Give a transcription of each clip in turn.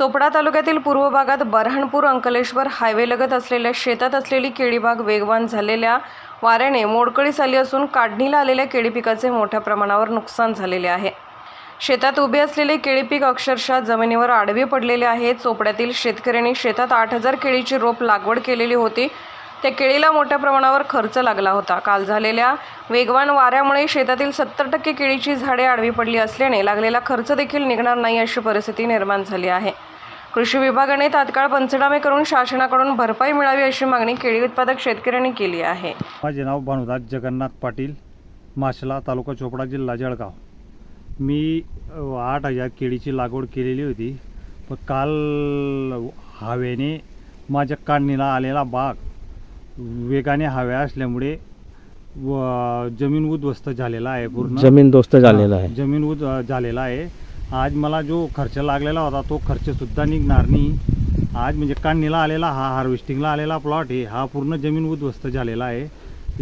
चोपडा तालुक्यातील पूर्व भागात बऱ्हाणपूर अंकलेश्वर हायवेलगत असलेल्या शेतात असलेली केळीबाग वेगवान झालेल्या वाऱ्याने मोडकळीस आली असून काढणीला आलेल्या केळी पिकाचे मोठ्या प्रमाणावर नुकसान झालेले आहे. शेतात उभे असलेले केळी पीक अक्षरशः जमिनीवर आडवे पडलेले आहे. चोपड्यातील शेतकऱ्यांनी शेतात आठ हजार केळीची रोप लागवड केलेली होती. त्या केळीला मोठ्या प्रमाणावर खर्च लागला होता. काल झालेल्या वेगवान वाऱ्यामुळे शेतातील सत्तर टक्के केळीची झाडे आडवी पडली असल्याने लागलेला खर्च देखील निघणार नाही अशी परिस्थिती निर्माण झाली आहे. कृषी विभागाने तात्काळ पंचनामे करून शासनाकडून भरपाई मिळावी अशी मागणी केळी उत्पादक शेतकऱ्यांनी केली आहे. माझे नाव भानुदास जगन्नाथ पाटील माशला तालुका चोपडा जिल्हा जळगाव. मी आठ हजार केळीची लागवड केलेली होती पण काल हवेने माझ्या काढणीला आलेला बाग वेगाने हव्या असल्यामुळे व जमीन उद्ध्वस्त झालेला आहे पूर्ण. जमीन दोस्त झालेला आहे. जमीन उद झालेला आहे. आज मला जो खर्च लागलेला होता तो खर्च सुद्धा निघणार नाही. आज म्हणजे काढणीला आलेला हा हार्वेस्टिंगला आलेला प्लॉट आहे हा पूर्ण जमीन उद्ध्वस्त झालेला आहे.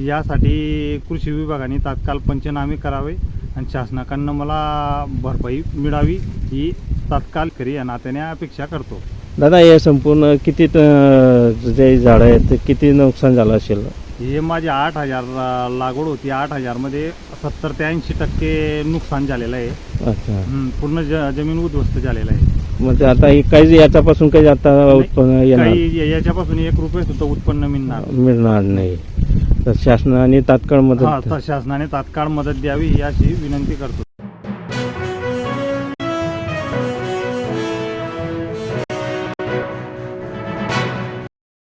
यासाठी कृषी विभागाने तात्काळ पंचनामे करावे आणि शासनाकडनं मला भरपाई मिळावी ही तात्काळ करी या नात्याने अपेक्षा करतो. दादा हे संपूर्ण किती जे झाडं आहेत ते किती नुकसान झालं असेल? हे माझे आठ हजार लागवड होती. आठ हजारमध्ये सत्तर ते ऐंशी टक्के नुकसान झालेलं आहे. अच्छा. पूर्ण ज जमीन उद्ध्वस्त झालेलं आहे. म्हणजे आता हे काही याच्यापासून काही आता उत्पन्न येणार? काही याच्यापासून एक रुपये सुद्धा उत्पन्न मिळणार मिळणार नाही. तर शासनाने तात्काळ हा मदत तर शासनाने तात्काळ मदत द्यावी ही अशी विनंती करतो.